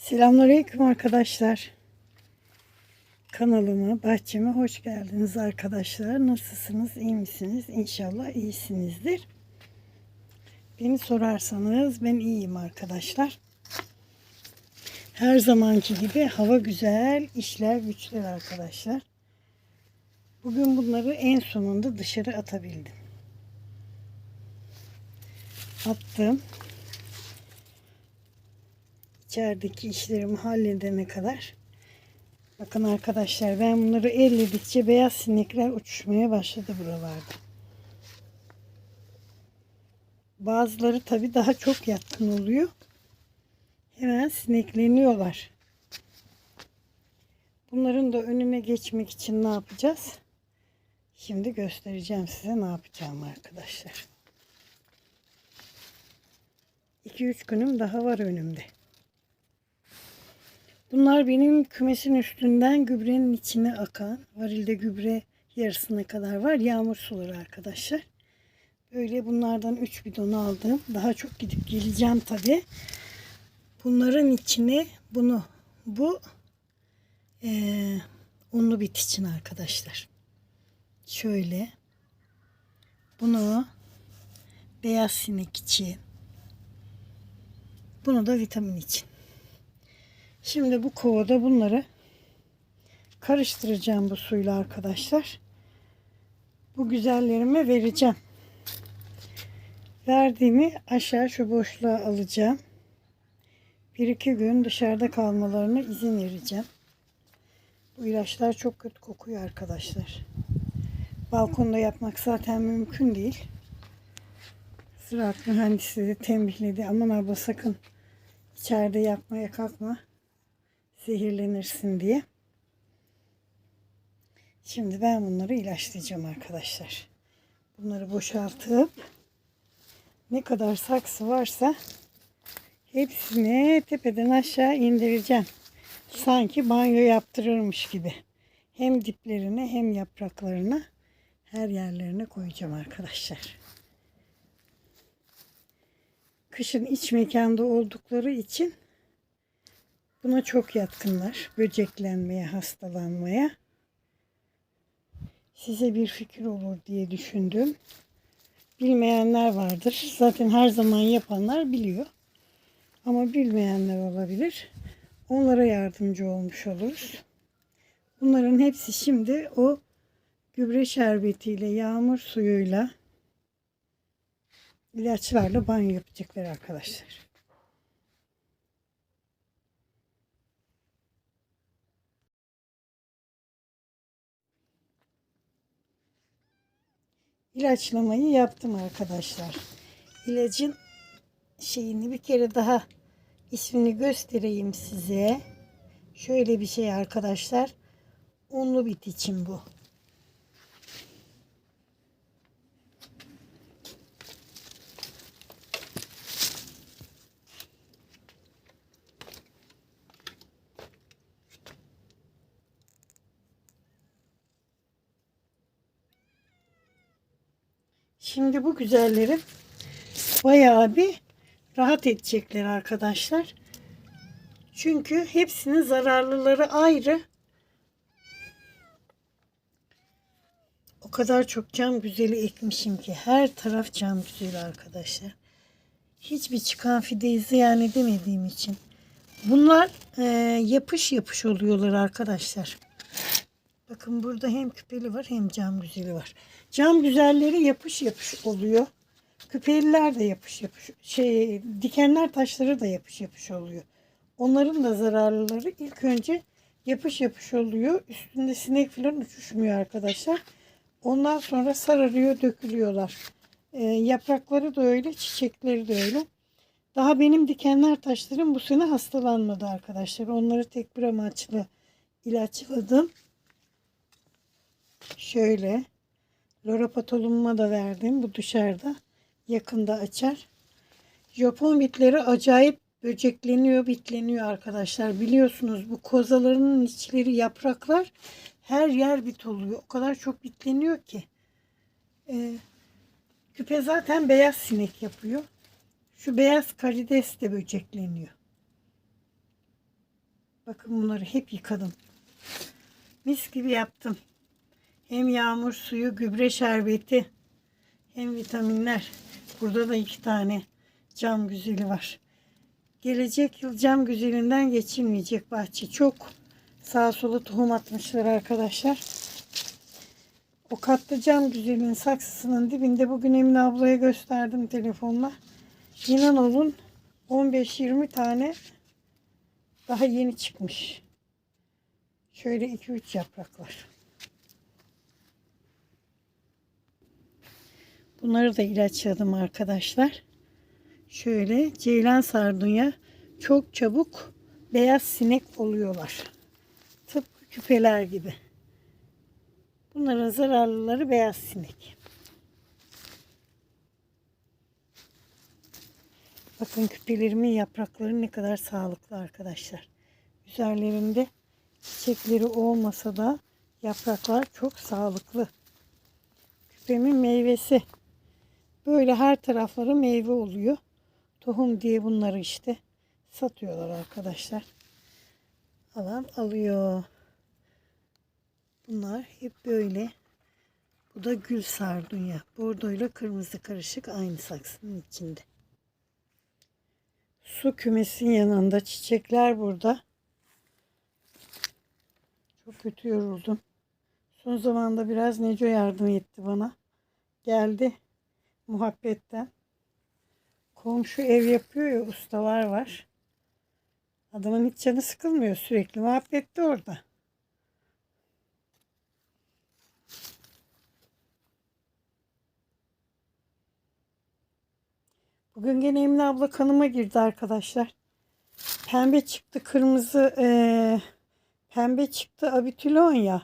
Selamünaleyküm arkadaşlar. Kanalıma, bahçeme hoş geldiniz arkadaşlar. Nasılsınız? iyi misiniz? İnşallah iyisinizdir. Beni sorarsanız ben iyiyim arkadaşlar. Her zamanki gibi hava güzel, işler güçler arkadaşlar. Bugün bunları en sonunda dışarı atabildim. Attım. İçerideki işlerimi halledene kadar. Bakın arkadaşlar ben bunları elledikçe beyaz sinekler uçuşmaya başladı buralarda. Bazıları tabi daha çok yatkın oluyor. Hemen sinekleniyorlar. Bunların da önüne geçmek için ne yapacağız? Şimdi göstereceğim size ne yapacağım arkadaşlar. 2-3 günüm daha var önümde. Bunlar benim kümesin üstünden gübrenin içine akan, varilde gübre yarısına kadar var. Yağmur suları arkadaşlar. Böyle bunlardan 3 bidon aldım. Daha çok gidip geleceğim tabi. Bunların içine bunu, bu eee unlu bit için arkadaşlar. Şöyle. Bunu beyaz sinek için. Bunu da vitamin için. Şimdi bu kovada bunları karıştıracağım bu suyla arkadaşlar. Bu güzellerime vereceğim. Verdiğimi aşağı şu boşluğa alacağım. Bir iki gün dışarıda kalmalarına izin vereceğim. Bu ilaçlar çok kötü kokuyor arkadaşlar. Balkonda yapmak zaten mümkün değil. Ziraat mühendisi de tembihledi. Aman abla sakın içeride yapmaya kalkma zehirlenirsin diye. Şimdi ben bunları ilaçlayacağım arkadaşlar. Bunları boşaltıp ne kadar saksı varsa hepsini tepeden aşağı indireceğim. Sanki banyo yaptırırmış gibi. Hem diplerine hem yapraklarına her yerlerine koyacağım arkadaşlar. Kışın iç mekanda oldukları için Buna çok yatkınlar. Böceklenmeye, hastalanmaya. Size bir fikir olur diye düşündüm. Bilmeyenler vardır. Zaten her zaman yapanlar biliyor. Ama bilmeyenler olabilir. Onlara yardımcı olmuş oluruz. Bunların hepsi şimdi o gübre şerbetiyle, yağmur suyuyla, ilaçlarla banyo yapacaklar arkadaşlar. İlaçlamayı yaptım arkadaşlar. İlacın şeyini bir kere daha ismini göstereyim size. Şöyle bir şey arkadaşlar. Unlu bit için bu. Şimdi bu güzellerin bayağı bir rahat edecekler arkadaşlar. Çünkü hepsinin zararlıları ayrı. O kadar çok cam güzeli ekmişim ki her taraf cam güzeli arkadaşlar. Hiçbir çıkan fideyi ziyan edemediğim için. Bunlar e, yapış yapış oluyorlar arkadaşlar. Bakın burada hem küpeli var hem cam güzeli var. Cam güzelleri yapış yapış oluyor. Küpeliler de yapış yapış. Şey, dikenler taşları da yapış yapış oluyor. Onların da zararlıları ilk önce yapış yapış oluyor. Üstünde sinek falan uçuşmuyor arkadaşlar. Ondan sonra sararıyor, dökülüyorlar. Ee, yaprakları da öyle, çiçekleri de öyle. Daha benim dikenler taşlarım bu sene hastalanmadı arkadaşlar. Onları tek bir amaçlı ilaçladım. Şöyle. Loropatolumuma da verdim. Bu dışarıda. Yakında açar. Japon bitleri acayip böcekleniyor, bitleniyor arkadaşlar. Biliyorsunuz bu kozalarının içleri yapraklar her yer bit oluyor. O kadar çok bitleniyor ki. Ee, küpe zaten beyaz sinek yapıyor. Şu beyaz karides de böcekleniyor. Bakın bunları hep yıkadım. Mis gibi yaptım. Hem yağmur suyu, gübre şerbeti, hem vitaminler. Burada da iki tane cam güzeli var. Gelecek yıl cam güzelinden geçilmeyecek bahçe. Çok sağa sola tohum atmışlar arkadaşlar. O katlı cam güzelin saksısının dibinde bugün Emine ablaya gösterdim telefonla. İnan olun 15-20 tane daha yeni çıkmış. Şöyle 2-3 yapraklar. Bunları da ilaçladım arkadaşlar. Şöyle ceylan sardunya çok çabuk beyaz sinek oluyorlar. Tıpkı küpeler gibi. Bunların zararlıları beyaz sinek. Bakın küpelerimin yaprakları ne kadar sağlıklı arkadaşlar. Üzerlerinde çiçekleri olmasa da yapraklar çok sağlıklı. Küpemin meyvesi. Böyle her tarafları meyve oluyor. Tohum diye bunları işte satıyorlar arkadaşlar. Alan alıyor. Bunlar hep böyle. Bu da gül sardunya. Bordo kırmızı karışık aynı saksının içinde. Su kümesin yanında çiçekler burada. Çok kötü yoruldum. Son zamanda biraz Neco yardım etti bana. Geldi muhabbetten. Komşu ev yapıyor ya ustalar var. Adamın hiç canı sıkılmıyor sürekli. Muhabbette orada. Bugün gene Emine abla kanıma girdi arkadaşlar. Pembe çıktı kırmızı eee, pembe çıktı abitülon ya.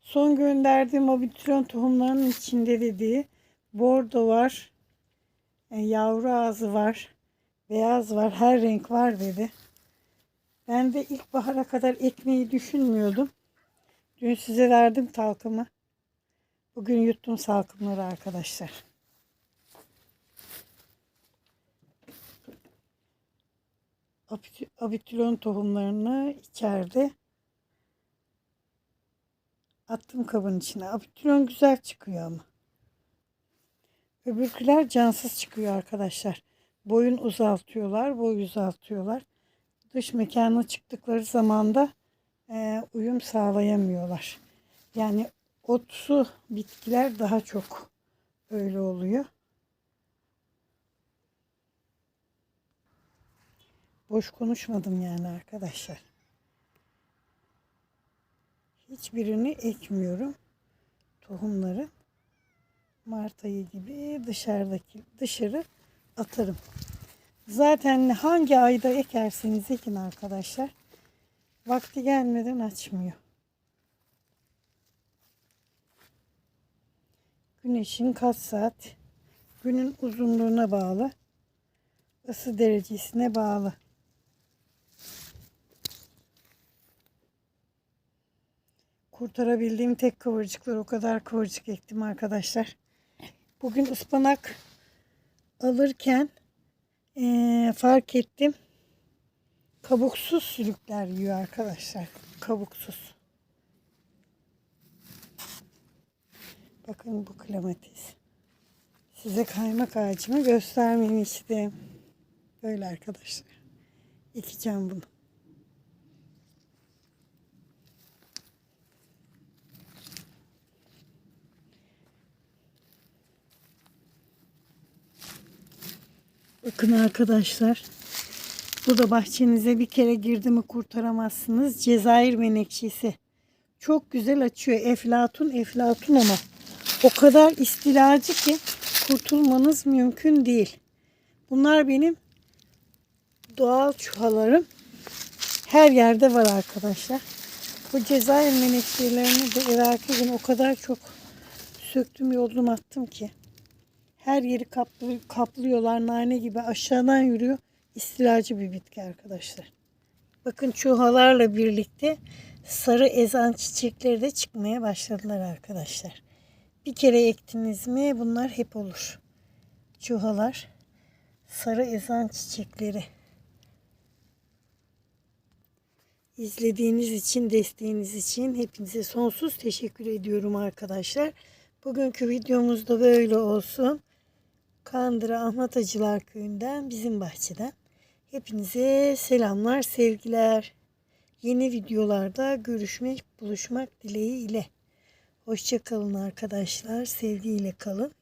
Son gönderdiğim abitülon tohumlarının içinde dediği bordo var. e, yavru ağzı var. Beyaz var. Her renk var dedi. Ben de ilkbahara kadar ekmeği düşünmüyordum. Dün size verdim talkımı. Bugün yuttum salkımları arkadaşlar. Abit- Abitülon tohumlarını içeride attım kabın içine. Abitülon güzel çıkıyor ama. Öbürküler cansız çıkıyor arkadaşlar. Boyun uzaltıyorlar, boy uzaltıyorlar. Dış mekana çıktıkları zaman da e, uyum sağlayamıyorlar. Yani otsu bitkiler daha çok öyle oluyor. Boş konuşmadım yani arkadaşlar. Hiçbirini ekmiyorum. Tohumları Mart ayı gibi dışarıdaki dışarı atarım. Zaten hangi ayda ekerseniz ekin arkadaşlar. Vakti gelmeden açmıyor. Güneşin kaç saat? Günün uzunluğuna bağlı. ısı derecesine bağlı. Kurtarabildiğim tek kıvırcıklar o kadar kıvırcık ektim arkadaşlar. Bugün ıspanak alırken eee, fark ettim. Kabuksuz sülükler yiyor arkadaşlar. Kabuksuz. Bakın bu klematis. Size kaymak ağacımı göstermemiştim. Böyle arkadaşlar. Ekeceğim bunu. Bakın arkadaşlar. Bu da bahçenize bir kere girdi mi kurtaramazsınız. Cezayir menekşesi. Çok güzel açıyor. Eflatun eflatun ama o kadar istilacı ki kurtulmanız mümkün değil. Bunlar benim doğal çuhalarım. Her yerde var arkadaşlar. Bu Cezayir menekşelerini de evvelki gün o kadar çok söktüm yoldum attım ki. Her yeri kaplı, kaplıyorlar nane gibi aşağıdan yürüyor. İstilacı bir bitki arkadaşlar. Bakın çuhalarla birlikte sarı ezan çiçekleri de çıkmaya başladılar arkadaşlar. Bir kere ektiniz mi bunlar hep olur. Çuhalar, sarı ezan çiçekleri. İzlediğiniz için, desteğiniz için hepinize sonsuz teşekkür ediyorum arkadaşlar. Bugünkü videomuz da böyle olsun. Kandıra Ahmet Köyü'nden, bizim bahçeden. Hepinize selamlar, sevgiler. Yeni videolarda görüşmek, buluşmak dileğiyle. Hoşça kalın arkadaşlar. Sevgiyle kalın.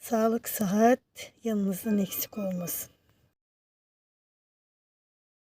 Sağlık, sıhhat yanınızdan eksik olmasın.